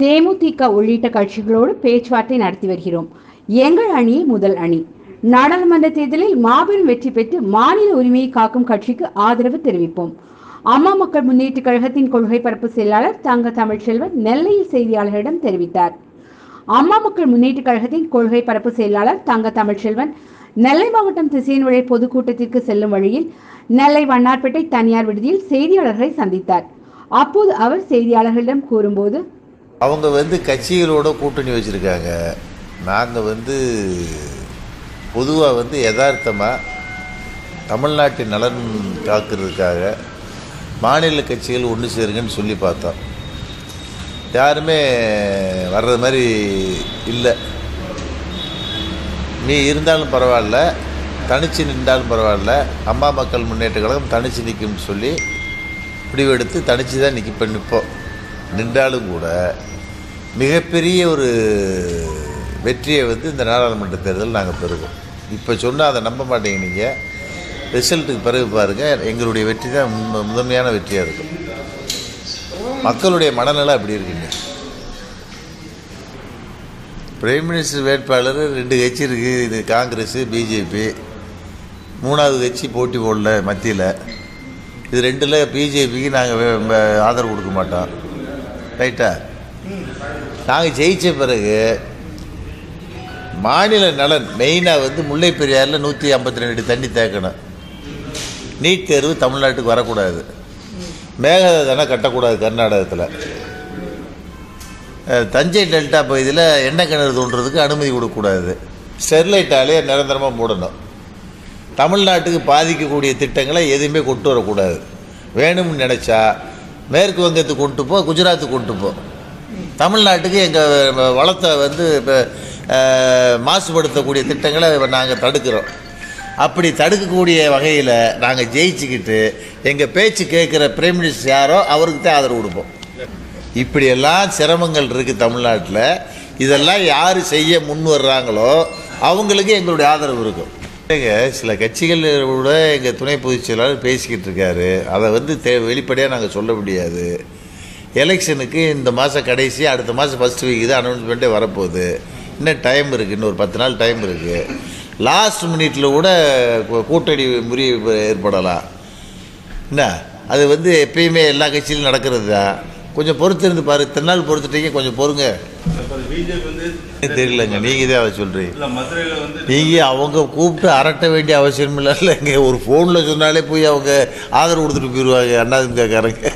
தேமுதிக உள்ளிட்ட கட்சிகளோடு பேச்சுவார்த்தை நடத்தி வருகிறோம். எங்கள் அணி முதல் அணி. நாடாளுமன்ற தேர்தலில் மாபெரும் வெற்றி பெற்று மாநில உரிமையை காக்கும் கட்சிக்கு ஆதரவு தெரிவிப்போம். அம்மா மக்கள் முன்னேற்ற கழகத்தின் கொள்கை பரப்பு செயலாளர் தங்க தமிழ்ச்செல்வன் நெல்லையில் செய்தியாளர்களிடம் தெரிவித்தார். அம்மா மக்கள் முன்னேற்ற கழகத்தின் கொள்கை பரப்பு செயலாளர் தங்க தமிழ்ச்செல்வன் நெல்லை மாவட்டம் திசையன்விளை பொதுக்கூட்டத்திற்கு செல்லும் வழியில் நெல்லை வண்ணார்பேட்டை தனியார் விடுதியில் செய்தியாளர்களை சந்தித்தார். அப்போது அவர் செய்தியாளர்களிடம் கூறும்போது அவங்க வந்து கட்சிகளோட கூட்டணி வச்சுருக்காங்க. நாங்கள் வந்து பொதுவாக வந்து யதார்த்தமாக தமிழ்நாட்டின் நலன் காக்கிறதுக்காக மாநில கட்சிகள் ஒன்று சேருங்கன்னு சொல்லி பார்த்தோம். யாருமே வர்றது மாதிரி இல்லை. நீ இருந்தாலும் பரவாயில்ல தனித்து நின்றாலும் பரவாயில்ல அம்மா மக்கள் முன்னேற்ற கழகம் தனித்து நிற்கும்னு சொல்லி முடிவெடுத்து தனிச்சு தான் நிற்க பண்ணிப்போம் நிற்போம் நின்றாலும் கூட மிகப்பெரிய ஒரு வெற்றியை வந்து இந்த நாடாளுமன்ற தேர்தல் நாங்கள் பெறுவோம். இப்போ சொன்னால் அதை நம்ப மாட்டேங்க நீங்கள் ரிசல்ட்டுக்கு பிறகு பாருங்கள் எங்களுடைய வெற்றி தான் முதன்மையான வெற்றியாக இருக்கும் மக்களுடைய மனநிலை அப்படி இருக்குங்க. பிரைம் மினிஸ்டர் வேட்பாளர் ரெண்டு கட்சி இருக்குது இது காங்கிரஸ் பிஜேபி மூணாவது கட்சி போட்டி போடல மத்தியில். இது ரெண்டில் பிஜேபிக்கு நாங்கள் ஆதரவு கொடுக்க மாட்டோம். ரைட்டா நாங்கள் ஜெயித்த பிறகு மாநில நலன் மெயினாக வந்து முல்லை பெரியாறில் நூற்றி ஐம்பத்தி ரெண்டு அடி தண்ணி தேக்கணும். நீட் தேர்வு தமிழ்நாட்டுக்கு வரக்கூடாது. மேகதான கட்டக்கூடாது கர்நாடகத்தில். தஞ்சை டெல்டா பகுதியில் எண்ணெய் கிணறு தோன்றதுக்கு அனுமதி கொடுக்கக்கூடாது. ஸ்டெர்லைட் ஆலையை நிரந்தரமாக மூடணும். தமிழ்நாட்டுக்கு பாதிக்கக்கூடிய திட்டங்களை எதுவுமே கொண்டு வரக்கூடாது. வேணும்னு நினச்சா மேற்கு வங்கத்துக்கு கொண்டு போ குஜராத்துக்கு கொண்டு போ. தமிழ்நாட்டுக்கு எங்கள் வளத்தை வந்து இப்போ மாசுபடுத்தக்கூடிய திட்டங்களை நாங்கள் தடுக்கிறோம். அப்படி தடுக்கக்கூடிய வகையில் நாங்கள் ஜெயிச்சுக்கிட்டு எங்கள் பேச்சு கேட்குற பிரைம் மினிஸ்டர் யாரோ அவருக்கு தான் ஆதரவு கொடுப்போம். இப்படியெல்லாம் சிரமங்கள் இருக்குது தமிழ்நாட்டில். இதெல்லாம் யார் செய்ய முன் வர்றாங்களோ அவங்களுக்கு எங்களுடைய ஆதரவு இருக்கும். சில சில கட்சிகளோட எங்கள் துணை பொதுச் செயலாளர் பேசிக்கிட்டு இருக்காரு. அதை வந்து தே வெளிப்படையாக நாங்கள் சொல்ல முடியாது. எலெக்ஷனுக்கு இந்த மாதம் கடைசி அடுத்த மாதம் ஃபஸ்ட் வீக் தான் அனௌன்ஸ்மெண்ட்டே வரப்போகுது. இன்னும் டைம் இருக்குது இன்னும் ஒரு பத்து நாள் டைம் இருக்குது லாஸ்ட் மினிட்ல கூட கூட்டணி முறிவு ஏற்படலாம். என்ன? அது வந்து எப்பயுமே எல்லா கட்சியிலும் நடக்கிறது தான். கொஞ்சம் பொறுத்து இருந்து பாரு. இத்தனை நாள் பொறுத்துட்டீங்க கொஞ்சம் பொறுங்க. தெரியலங்க. நீங்கள் தான் அதை சொல்கிறீங்க இல்ல மதுரையில வந்து நீங்கள் அவங்க கூப்பிட்டு அரட்ட வேண்டிய அவசியம் இல்லைங்க ஒரு ஃபோனில் சொன்னாலே போய் அவங்க ஆதரவு கொடுத்துட்டு போயிடுவாங்க அண்ணாதிமுகக்காரங்க.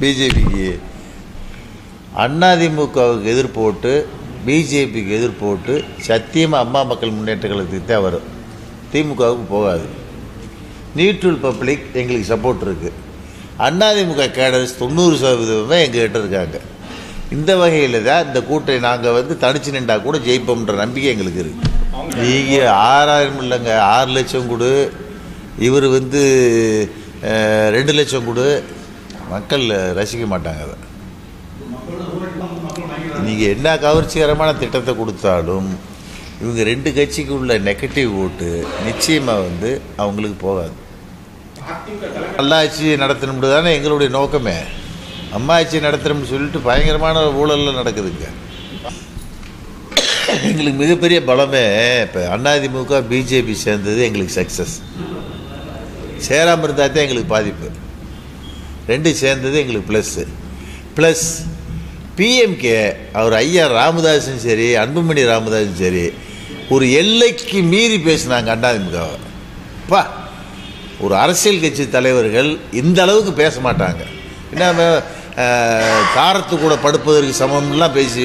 பிஜேபிக்கு அண்ணாதிமுகவுக்கு எதிர்ப்போட்டு பிஜேபிக்கு எதிர்ப்போட்டு சத்தியமாக அம்மா மக்கள் முன்னேற்ற கழகத்துக்கு தான் வரும். திமுகவுக்கு போகாது. நியூட்ரல் பப்ளிக் எங்களுக்கு சப்போர்ட் இருக்குது அண்ணாதிமுக கேடர்ஸ் தொண்ணூறு சதவீதமே எங்ககிட்ட இருக்காங்க. இந்த வகையில் தான் இந்த கூட்டை நாங்கள் வந்து தனிச்சு நின்றா கூட ஜெயிப்போம்ன்ற நம்பிக்கை எங்களுக்கு இருக்குது நீங்கள் ஆறாயிரம் இல்லைங்க ஆறு லட்சம் கொடு. இவர் வந்து ரெண்டு லட்சம் கொடு. மக்கள் ரசிக்க மாட்டாங்க அதை. நீங்கள் என்ன கவர்ச்சிகரமான திட்டத்தை கொடுத்தாலும் இவங்க ரெண்டு கட்சிக்கு உள்ள நெகட்டிவ் ஓட்டு நிச்சயமாக வந்து அவங்களுக்கு போகாது. நல்லாட்சி நடத்தணும்னு தானே எங்களுடைய நோக்கமே. அம்மாச்சி நடத்தணும்னு சொல்லிட்டு பயங்கரமான ஊழலில் நடக்குதுங்க. எங்களுக்கு மிகப்பெரிய பலமே இப்போ அதிமுக பிஜேபி சேர்ந்தது எங்களுக்கு சக்ஸஸ் சேராமல் இருந்தால் தான் எங்களுக்கு பாதிப்பு. ரெண்டு சேர்ந்தது எங்களுக்கு ப்ளஸ்ஸு ப்ளஸ் பிஎம்கே அவர் ஐயா ராமதாஸும் சரி அன்புமணி ராமதாஸும் சரி ஒரு எல்லைக்கு மீறி பேசினாங்க அண்ணாதிமுகவை. பா ஒரு அரசியல் கட்சி தலைவர்கள் இந்த அளவுக்கு பேச மாட்டாங்க. என்ன காரத்து கூட படுப்பதற்கு சமம்லாம் பேசி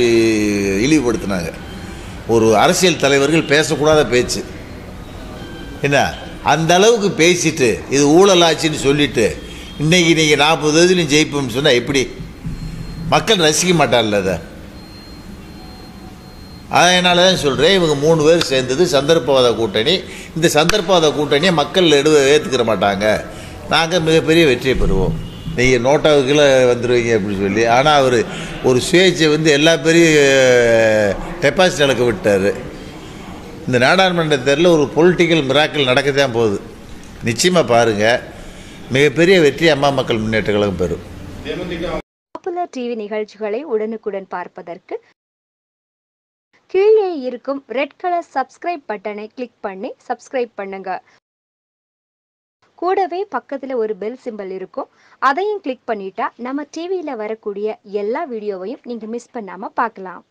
இழிவுபடுத்தினாங்க. ஒரு அரசியல் தலைவர்கள் பேசக்கூடாத பேச்சு. என்ன அந்த அளவுக்கு பேசிட்டு இது ஊழலாச்சுன்னு சொல்லிட்டு இன்னைக்கு நீங்கள் நாற்பது இதுலையும் ஜெயிப்போம்னு சொன்னால் எப்படி? மக்கள் ரசிக்க மாட்டார்ல அதை? அதனால தான் சொல்கிறேன் இவங்க மூணு பேர் சேர்ந்தது சந்தர்ப்பவாத கூட்டணி. இந்த சந்தர்ப்பவாத கூட்டணியை மக்கள் எடுவ ஏற்றுக்கிற மாட்டாங்க. நாங்கள் மிகப்பெரிய வெற்றியை பெறுவோம். நீங்கள் நோட்டாவுக்குள்ள வந்துடுவீங்க அப்படின்னு சொல்லி. ஆனால் அவர் ஒரு சுயேட்சை வந்து எல்லா பெரிய டெபாசிட் இழக்க விட்டார். இந்த நாடாளுமன்ற தேர்தலில் ஒரு பொலிட்டிக்கல் மிராக்கள் நடக்க தான் போகுது. நிச்சயமாக பாருங்கள் மிகப்பெரிய வெற்றி அம்மா மக்கள் முன்னேற்ற கழகம் பெறும். டிவி நிகழ்ச்சிகளை உடனுக்குடன் பார்ப்பதற்கு கீழே இருக்கும் ரெட் கலர் சப்ஸ்கிரைப் பட்டனை கிளிக் பண்ணி சப்ஸ்கிரைப் பண்ணுங்க. கூடவே பக்கத்துல ஒரு பெல் சிம்பல் இருக்கும். அதையும் கிளிக் பண்ணிட்டா நம்ம டிவியில வரக்கூடிய எல்லா வீடியோவையும் நீங்க மிஸ் பண்ணாம பார்க்கலாம்.